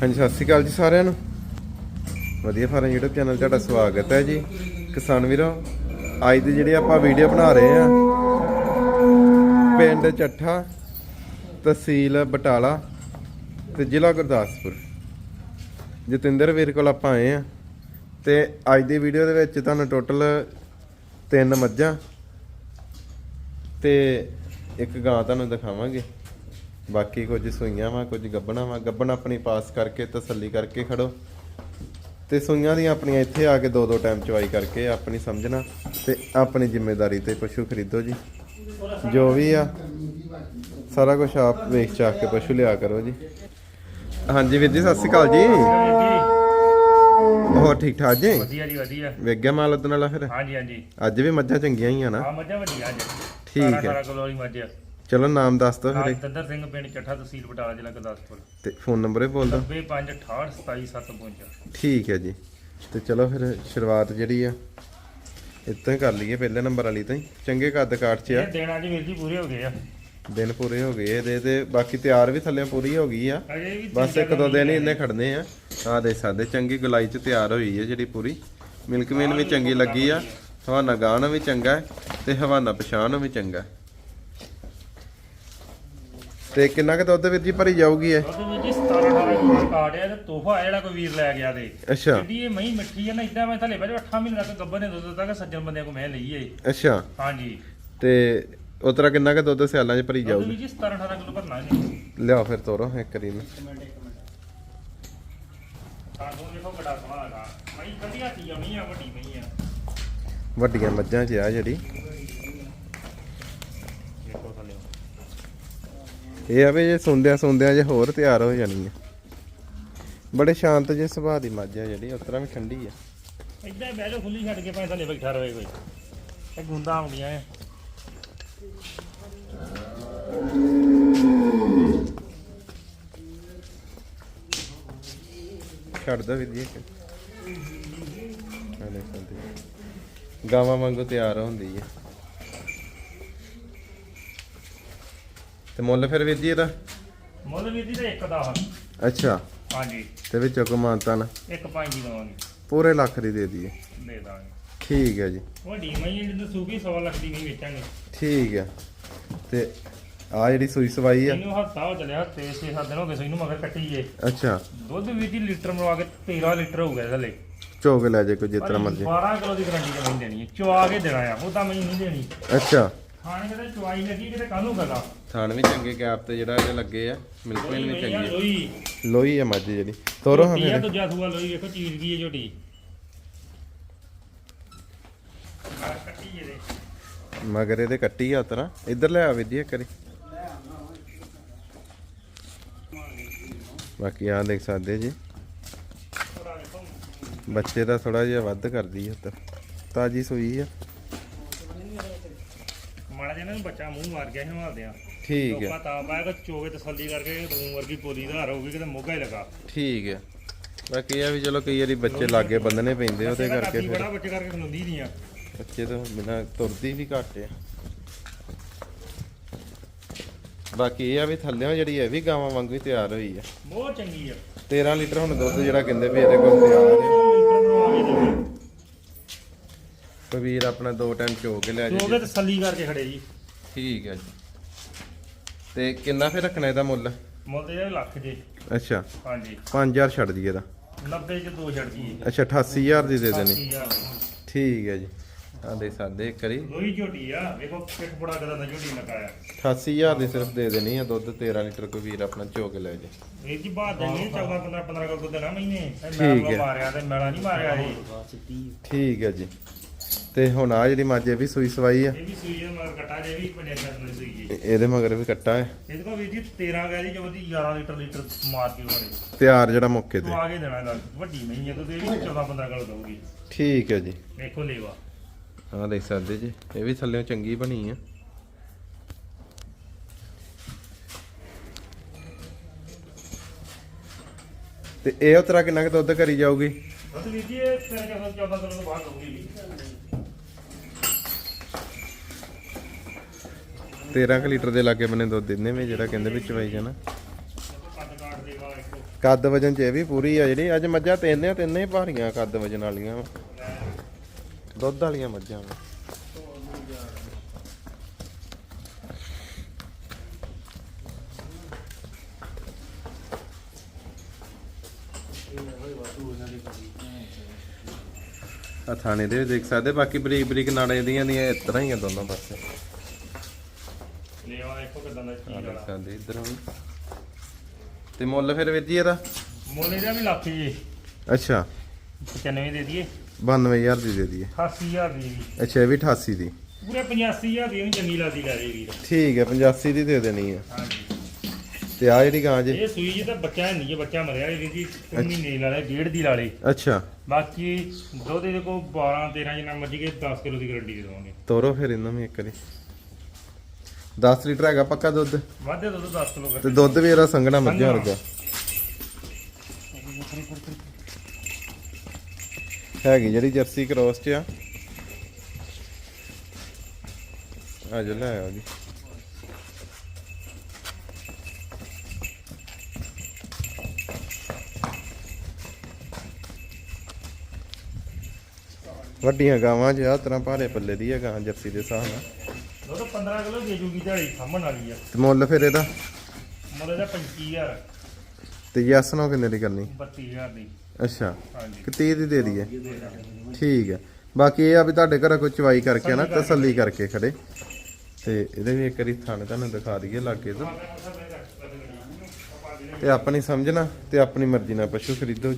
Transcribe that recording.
ਹਾਂਜੀ, ਸਤਿ ਸ਼੍ਰੀ ਅਕਾਲ ਜੀ ਸਾਰਿਆਂ ਨੂੰ। ਵਧੀਆ ਫਾਰਮ YouTube ਚੈਨਲ ਤੁਹਾਡਾ ਸਵਾਗਤ ਹੈ ਜੀ। ਕਿਸਾਨ ਵੀਰੋ, ਅੱਜ ਦੀ ਜਿਹੜੀ ਆਪਾਂ ਵੀਡੀਓ ਬਣਾ ਰਹੇ ਆ ਪਿੰਡ ਚੱਠਾ, ਤਹਿਸੀਲ ਬਟਾਲਾ ਤੇ ਜ਼ਿਲ੍ਹਾ ਗੁਰਦਾਸਪੁਰ। ਜਤਿੰਦਰ ਵੀਰ ਕੋਲ ਆਪਾਂ ਆਏ ਆ ਤੇ ਅੱਜ ਦੀ ਵੀਡੀਓ ਦੇ ਵਿੱਚ ਤੁਹਾਨੂੰ ਟੋਟਲ ਤਿੰਨ ਮੱਝਾਂ ਤੇ ਇੱਕ ਗਾਂ ਤੁਹਾਨੂੰ ਦਿਖਾਵਾਂਗੇ। ਬਾਕੀ ਕੁਝ ਸੂਈਆਂ ਵਾ ਕੁਝ ਗੱਬਣਾ ਵਾ। ਗੱਬਣ ਆਪਣੀ ਪਾਸ ਕਰਕੇ ਤਸੱਲੀ ਕਰਕੇ ਖੜੋ। ਤੇ ਸੂਈਆਂ ਦੀਆਂ ਆਪਣੀਆਂ ਇੱਥੇ ਆ ਕੇ ਦੋ ਦੋ ਟਾਈਮ ਚਵਾਈ ਕਰਕੇ ਆਪਣੀ ਸਮਝਣਾ ਤੇ ਆਪਣੀ ਜ਼ਿੰਮੇਵਾਰੀ ਤੇ ਪਸ਼ੂ ਖਰੀਦੋ ਜੀ। ਜੋ ਵੀ ਆ ਸਾਰਾ ਕੁਝ ਆਪ ਵੇਖ ਚਾਖ ਕੇ ਪਸ਼ੂ ਲਿਆ ਕਰੋ ਜੀ। ਹਾਂਜੀ ਵੀਰ ਜੀ ਸਤਿ ਸ਼੍ਰੀ ਅਕਾਲ ਜੀ। ਹੋਰ ਠੀਕ ਠਾਕ ਜੀ। ਵਧੀਆ ਜੀ ਵਧੀਆ। ਵੇਖ ਗਿਆ ਮਾਲ ਵਾਲਾ ਫਿਰ? ਹਾਂਜੀ ਹਾਂਜੀ। ਅੱਜ ਵੀ ਮੱਝਾਂ ਚੰਗੀਆਂ ਹੀ ਆ ਨਾ। ਆ ਮੱਝਾਂ ਵੱਡੀਆਂ ਅੱਜ। ਠੀਕ ਹੈ। 18 ਕਿਲੋ ਵਾਲੀ ਮੱਝ। ਚਲੋ ਨਾਮ ਦੱਸ ਦਿਓ ਫਿਰ ਤੰਦਰ ਸਿੰਘ ਪਿੰਡ ਚੱਠਾ ਤਹਿਸੀਲ ਬਟਾਲਾ ਜ਼ਿਲ੍ਹਾ ਗੁਰਦਾਸਪੁਰ। ਤੇ ਫੋਨ ਨੰਬਰ ਵੀ ਬੋਲ ਦਿਓ। 9568277755 ਠੀਕ ਹੈ ਜੀ। ਤੇ ਚਲੋ ਫਿਰ ਸ਼ੁਰੂਆਤ ਜਿਹੜੀ ਆ ਇੱਦਾਂ ਹੀ ਕਰ ਲਈਏ ਪਹਿਲੇ ਨੰਬਰ ਵਾਲੀ ਤਾਂ ਹੀ। ਚੰਗੇ ਕੱਦ ਕਾਠ ਚ ਆ। ਇਹ ਦਿਨ ਅੱਜ ਵੀਰ ਜੀ ਪੂਰੇ ਹੋ ਗਏ ਆ। ਦਿਨ ਪੂਰੇ ਹੋ ਗਏ ਇਹਦੇ ਤੇ ਬਾਕੀ ਤਿਆਰ ਵੀ ਥੱਲੇ ਪੂਰੀ ਹੋ ਗਈ ਆ। ਬਸ ਇੱਕ ਦੋ ਦਿਨ ਹੀ ਇਹਨੇ ਖੜਨੇ ਆ। ਆ ਦੇ ਸਕਦੇ ਚੰਗੀ ਗੁਲਾਈ ਚ ਤਿਆਰ ਹੋਈ ਹੈ ਜਿਹੜੀ ਪੂਰੀ। ਮਿਲਕ ਮੇਨ ਵੀ ਚੰਗੀ ਲੱਗੀ ਆ। ਹਵਾਨਾ ਗਾਣ ਵੀ ਚੰਗਾ ਤੇ ਹਵਾਨਾ ਪਛਾਣ ਵੀ ਚੰਗਾ। ਤੇ ਕਿੰਨਾ ਕੁ ਦੁੱਧ ਵੀਰ ਜੀ ਭਰੀ ਜਾਊਗੀ ਇਹ? ਉਹਦੇ ਵਿੱਚ ਜੀ 17 18 ਕਿਲੋ ਕਾਟ ਆ ਤੇ ਤੋਹਫਾ ਆ ਜਿਹੜਾ ਕੋਈ ਵੀਰ ਲੈ ਗਿਆ ਦੇ ਅੱਛਾ। ਜਿਹੜੀ ਇਹ ਮਹੀਂ ਮਿੱਠੀ ਆ ਨਾ ਇਦਾਂ ਮੈਂ ਥੱਲੇ ਬੈਠਾ 8 ਮਹੀਨੇ ਤੱਕ ਗੱਬਰ ਨੇ ਦੁੱਧ ਦਿੱਤਾ ਕਿ ਸੱਜਣ ਬੰਦਿਆਂ ਕੋ ਮੈਂ ਲਈ ਏ ਅੱਛਾ। ਹਾਂਜੀ। ਤੇ ਉਤਰਾ ਕਿੰਨਾ ਕੁ ਦੁੱਧ ਸਿਆਲਾਂ 'ਚ ਭਰੀ ਉਹਦੇ ਜਾਊਗੀ? ਵਿੱਚ ਜੀ 17 18 ਕਿਲੋ ਭਰਨਾ ਲਿਆਓ ਫਿਰ ਤੋਰੋ ਇੱਕ ਕਰੀ ਨੂੰ ਸਾਨੂੰ ਦੇਖੋ ਬੜਾ ਸੋਹਣਾ ਲਗਾ ਮਹੀਂ ਵਧੀਆ ਸੀ ਆ ਮਹੀਂ ਆ ਵੱਡੀ ਮਹੀਂ ਆ ਵੱਡੀਆਂ ਮੱਝਾਂ 'ਚ ਆ ਜਿਹੜੀ ਦੇਖੋ ਥੱਲੇ ਇਹ ਆ ਵੀ ਜੇ ਸੁੰਦਿਆਂ ਸੁੰਦਿਆਂ ਜੇ ਹੋਰ ਤਿਆਰ ਹੋ ਜਾਣੀ ਆ। ਬੜੇ ਸ਼ਾਂਤ ਜੇ ਸੁਭਾਅ ਦੀ ਮੱਝ ਆ ਜਿਹੜੀ ਉਤਰਾ ਵੀ ਠੰਡੀ ਆ। ਇਦਾਂ ਬਹਿ ਜਾ ਖੁੱਲੀ ਛੱਡ ਕੇ ਭਾਵੇਂ ਥੱਲੇ ਬੈਠਾ ਰਵੇ ਕੋਈ। ਇਹ ਗੁੰਦਾ ਆਉਂਦੀਆਂ ਐ। ਛੱਡ ਦੋ ਆ ਸਕਦੇ। ਹੋ। ਗਾਵਾਂ ਵਾਂਗੂ ਤਿਆਰ ਹੁੰਦੀ ਹੈ ਤੇ ਮੁੱਲ ਫਿਰ ਵੀਰ ਜੀ ਇਹਦਾ? ਮੁੱਲ ਵੀਰ ਜੀ ਇੱਕ ਦਾ। ਅੱਛਾ। ਹਾਂਜੀ। ਤੇ ਵਿੱਚੋਂ ਕਮਾਨਤਾ ਨਾ? ਇੱਕ ਪੰਜ ਦੀ ਦਵਾਂਗੇ। ਪੂਰੇ ਲੱਖ ਦੀ ਦੇ ਦਈਏ। ਦੇ ਦਾਂਗੇ। ਠੀਕ ਹੈ ਜੀ। ਜਿੰਦ ਸੂਗੀ 100 ਲੱਖ ਦੀ ਨਹੀਂ ਵੇਚਾਂਗੇ। ਠੀਕ ਹੈ। ਤੇ ਆ ਜਿਹੜੀ ਸੂਈ ਸਵਾਈ ਆ? ਇਹਨੂੰ ਹਫਤਾ ਹੋ ਚੱਲਿਆ ਤੇ 6-7 ਦਿਨ ਹੋ ਗਏ ਸੋ ਇਹਨੂੰ ਮਗਰ ਕੱਟੀ ਜੇ। ਅੱਛਾ। ਦੁੱਧ ਵੀਰ ਜੀ ਲੀਟਰ ਮਰਵਾ ਕੇ 13 ਲੀਟਰ ਹੋ ਗਿਆ ਥੱਲੇ ਚੋਕ ਲੈ ਜੇ ਕੋਈ ਜਿਤਨਾ ਮਰਜ਼ੀ। 12 ਕਿਲੋ ਦੀ ਗਰੰਟੀ ਤੇ ਨਹੀਂ ਦੇਣੀ ਹੈ। ਚਵਾ ਕੇ ਦੇਣਾ ਆ ਉਹ ਤਾਂ ਮੈਂ ਨਹੀਂ ਦੇਣੀ। ਅੱਛਾ। ਖਾਣੇ ਕਿਤੇ ਚਵਾਈ ਲੱਗੀ ਕਿਤੇ ਕਾਹਨੂੰ ਗੱਲਾਂ ਥਾਣ ਵੀ ਚੰਗੇ ਗੈਪ ਤੇ ਜਿਹੜਾ ਇਹਦੇ ਲੱਗੇ ਆ ਮਿਲਕਮੈਨ ਵੀ ਚੰਗੀ ਆ। ਲੋਈ। ਲੋਈ ਆ ਮੱਝ ਜਿਹੜੀ। ਤੋਰੋ ਹਾਂ ਫਿਰ। ਦੂਜਾ ਸੂਆ ਲੋਈ ਵੇਖੋ ਚੀਰ ਗਈ ਹੈ ਝੋਟੀ ਆਹ ਕੱਟੀ ਇਹਦੇ। ਮਗਰ ਇਹਦੇ ਕੱਟੀ ਆ ਉਤਰਾ। ਇੱਧਰ ਲੈ ਆ ਵੀਰ ਜੀ ਇੱਕ ਵਾਰੀ। ਬਾਕੀ ਆ ਦੇਖ ਸਕਦੇ ਜੀ। ਬੱਚੇ ਦਾ ਥੋੜਾ ਜਿਹਾ ਵੱਧ ਕਰਦੀ ਆ ਉੱਧਰ। ਤਾਜੀ ਸੂਈ ਆ। ਮਾੜਾ ਜਿਹਾ ਨਾ ਬੱਚਾ ਮੂੰਹ ਮਾਰ ਗਿਆ ਸੀ ਨਵਾਲਦੇ ਆ। ਠੀਕ ਲੋਕਾਂ ਹੈ। ਤਾਂ ਪਾਇਆ ਕਿ ਚੋਵੇ ਤਸੱਲੀ ਕਰਕੇ ਰੂਮ ਵਰਗੀ ਪੋਲੀ ਧਾਰ ਹੋਊਗੀ ਕਿਤੇ ਮੋਗਾ ਹੀ ਲਗਾ। ਠੀਕ ਹੈ। ਬਾਕੀ ਇਹ ਆ ਵੀ ਚਲੋ ਕਈ ਵਾਰੀ ਬੱਚੇ ਲਾਗੇ ਬੰਨਣੇ ਪੈਂਦੇ ਉਹਦੇ ਕਰਕੇ ਫਿਰ ਬੜਾ ਬੱਚੇ ਕਰਕੇ ਖਲੋਂਦੀ ਨਹੀਂ ਆ। ਬੱਚੇ ਤੋਂ ਬਿਨਾ ਤੁਰਦੀ ਵੀ ਘੱਟ ਆ। ਬਾਕੀ ਇਹ ਆ ਵੀ ਥੱਲਿਓਂ ਜਿਹੜੀ ਇਹ ਵੀ ਗਾਵਾਂ ਵਾਂਗੂ ਹੀ ਤਿਆਰ ਹੋਈ ਆ। ਬਹੁਤ ਚੰਗੀ ਆ। 13 ਲੀਟਰ ਹੁਣ ਦੁੱਧ ਜਿਹੜਾ ਕਹਿੰਦੇ ਵੀ ਇਹਦੇ ਕੋਲ ਤਿਆਰ ਆ। ਵੀਰ ਆਪਣਾ ਦੋ ਟਾਈਮ ਚੋ ਕੇ ਲੈ ਚੋਵੇ ਜੇ ਤਸੱਲੀ ਕਰਕੇ ਖੜੇ ਜੀ। ਠੀਕ ਹੈ ਜੀ। ਤੇ ਕਿੰਨਾ ਫਿਰ ਰੱਖਣਾ ਇਹਦਾ ਮੁੱਲ? ਮੁੱਲ ਤੇ ਲੱਖ ਜੀ। ਅੱਛਾ। ਹਾਂਜੀ। 5000 ਛੱਡ ਦਈਏ ਇਹਦਾ। 90 ਚ ਦੋ ਛੱਡ ਜੀ ਅੱਛਾ 88000 ਦੀ ਦੇ ਦੇਣੀ। 80000 ਠੀਕ ਹੈ ਜੀ। ਆ ਦੇ ਸਾਡੇ ਇੱਕ ਵਾਰੀ। ਲੋਈ ਝੋਟੀ ਆ। ਵੇਖੋ ਪਿੱਠ ਬੜਾ ਕਦਾ ਦਾ ਝੋਟੀ ਲਗਾਇਆ 88000 ਦੀ ਸਿਰਫ ਦੇ ਦੇਣੀ ਆ। ਦੁੱਧ 13 ਲੀਟਰ ਕੋਈ ਵੀਰ ਆਪਣਾ ਚੋ ਕੇ ਲੈ ਜੇ। ਇਹ ਜੀ ਬਾਹਰ ਜਾਈਏ 14 15 15 ਕਿਲੋ ਦੇਣਾ ਮਹੀਨੇ। ਇਹ ਠੀਕ ਹੈ। ਮਾਰਿਆ ਤੇ ਮੈਲਾ ਨਹੀਂ ਮਾਰਿਆ ਜੀ ਠੀਕ ਹੈ ਜੀ। ਤੇ ਹੁਣ ਆ ਜਿਹੜੀ ਇਹ ਵੀ ਸੂਈ ਸਵਾਈ ਆ। ਇਹ ਵੀ ਸੂਈ ਹੈ ਮਗਰ ਕਟਾ ਜੇ ਵੀ ਪੰਜੇ ਕਰਨ ਸੂਈ ਜੀ। ਇਹ- ਇਹਦੇ ਮਗਰ ਵੀ ਕੱਟਾ ਹੈ। ਇਹਦੇ ਕੋਲ ਵੀਰ ਜੀ 13 ਗਿਆ ਜੀ ਜੋ ਦੀ 11 ਲੀਟਰ ਲੀਟਰ ਮਾਰ ਕੇ ਬੜੇ ਤਿਆਰ ਜਿਹੜਾ ਮੌਕੇ ਤੇ। ਤੂੰ ਆ ਕੇ ਦੇਣਾ ਇਹਦਾ ਵੱਡੀ ਨਹੀਂ ਹੈ ਤਾਂ ਇਹ ਵੀ 14 15 ਕਿਲੋ ਦਊਗੀ ਠੀਕ ਹੈ ਜੀ। ਲੇਵਾ। ਆ ਦੇਖ ਸਕਦੇ ਜੀ ਇਹ ਵੀ ਥੱਲੇੋਂ ਚੰਗੀ ਬਣੀ ਆ। ਤੇ ਇਹ ਉਤਰਾ ਕਿੰਨਾ ਕੁ ਦੁੱਧ ਕਰੀ ਜਾਊਗੀ? ਬਸ ਵੀਰ ਜੀ ਇਹ 13 14 ਕਿਲੋ ਤੋਂ ਬਾਅਦ ਦਊਗੀ 13 ਕੁ ਲੀਟਰ ਦੇ ਲਾਗੇ ਬੰਨੇ ਦੁੱਧ ਦਿੰਦੇ ਵੀ ਜਿਹੜਾ ਕਹਿੰਦੇ ਵਿੱਚ ਚਵਾਈ ਜਾਣਾ। ਕੱਦ ਕਾਟ ਕੱਦ ਵਜਨ ਚ ਇਹ ਵੀ ਪੂਰੀ ਆ ਜਿਹੜੀ, ਅੱਜ ਮੱਝਾਂ ਤਿੰਨ ਆ, ਤਿੰਨੇ ਹੀ ਭਾਰੀਆਂ ਕੱਦ ਵਜਨ ਵਾਲੀਆਂ ਦੁੱਧ ਵਾਲੀਆਂ ਮੱਝਾਂ ਵਾਂ। ਆ ਥਾਣੇ ਦੇ ਦੇਖ ਸਕਦੇ, ਬਾਕੀ ਬਰੀਕ ਬਰੀਕ ਨਾੜੇ ਦੀਆਂ ਦੀਆਂ, ਇਸ ਤਰ੍ਹਾਂ ਹੀ ਆ ਦੋਨੋਂ ਪਾਸੇ। ਲੈ ਕਿਦਾਂ ਦਾ ਚੀਜ਼ ਵਾਲਾ ਇੱਧਰ ਵੀ ਤੇ ਮੁੱਲ ਫਿਰ ਵੀਰ ਜੀ ਇਹਦਾ? ਮੋਲੇ ਦਾ ਵੀ ਲੱਖ ਜੀ। ਅੱਛਾ। 95 ਦੇ ਦਈਏ। 92000 ਦੀ ਦੇ ਦਈਏ। 88000 ਦੀ ਵੀ। ਅੱਛਾ ਇਹ ਵੀ 88 ਦੀ। ਪੂਰੇ 85000 ਦੀ ਇਹਨੂੰ ਚੰਗੀ ਲੱਗਦੀ ਲੈ ਜੀ ਵੀਰ। ਠੀਕ ਹੈ 85 ਦੀ ਦੇ ਦੇਣੀ ਆ। ਹਾਂਜੀ ਤੇ ਆ ਜਿਹੜੀ ਗਾਂ ਜੇ ਇਹ ਸੂਈ ਜੀ ਤਾਂ ਬੱਚਾ ਨਹੀਂ ਹੈ ਬੱਚਾ ਮਰਿਆ ਇਹ ਜੀ। ਤਿੰਨ ਮਹੀਨੇ ਲਾਲੇ ਡੇਢ ਦੀ ਲਾਲੇ ਅੱਛਾ। ਬਾਕੀ ਦੁੱਧ ਦੇ ਕੋ 12 13 ਜਿੰਨਾ ਮਰਜ਼ੀ ਕੇ 10 ਕਿਲੋ ਦੀ ਗਰੰਟੀ ਦੇ ਦਵਾਂਗੇ। ਤੋਰੋ ਫਿਰ ਇਹਨਾਂ ਨੂੰ ਇੱਕ ਵਾਰੀ। 10 ਲੀਟਰ ਹੈਗਾ ਪੱਕਾ ਦੁੱਧ? ਵਾਧੇ ਦੁੱਧ 10 ਕਿਲੋ ਤੇ ਦੁੱਧ ਵੀ ਇਹਦਾ ਸੰਘਣਾ ਮੱਝਾਂ। ਵਰਗਾ। ਹੈਗੀ ਜਿਹੜੀ ਜਰਸੀ ਕ੍ਰੋਸ ਚ ਆ। ਆ ਜਾ ਲੈ ਆ ਜੀ। ਵੱਡੀਆਂ ਗਾਵਾਂ ਚ ਆ ਤਰ੍ਹਾਂ ਭਾਰੇ ਪੱਲੇ ਦੀ ਆ ਗਾਂ ਜਰਸੀ ਦੇ ਹਿਸਾਬ ਨਾਲ। ਦੁੱਧ 15 ਕਿਲੋ ਦੇ ਜੂਗੀ ਦਿਹਾੜੀ ਸਾਂਭਣ ਵਾਲੀ ਆ। ਤੇ ਮੁੱਲ ਫਿਰ ਇਹਦਾ? ਮੁੱਲ ਦਾ 25000 ਤੇ ਯੈਸ ਨੋ ਕਿੰਨੇ ਦੀ ਕਰਨੀ? 32000 ਦੀ। ਅੱਛਾ। ਹਾਂਜੀ। ਕਿ 30 ਦੀ ਦੇ ਦਈਏ। ਠੀਕ ਹੈ ਬਾਕੀ ਇਹ ਆ ਵੀ ਤੁਹਾਡੇ ਘਰ ਕੋਈ ਚਵਾਈ ਕਰਕੇ ਨਾ ਤਸੱਲੀ ਕਰਕੇ ਖੜੇ। ਤੇ ਇਹਦੇ ਵੀ ਇੱਕ ਵਾਰੀ ਥਾਣੇ ਤੁਹਾਨੂੰ ਦਿਖਾ ਦਈਏ ਲਾਗੇ ਤੋਂ। ਤੇ ਆਪਣੀ ਸਮਝਣਾ ਤੇ ਆਪਣੀ ਮਰਜ਼ੀ ਨਾਲ ਪਸ਼ੂ ਖਰੀਦੋ ਜੀ।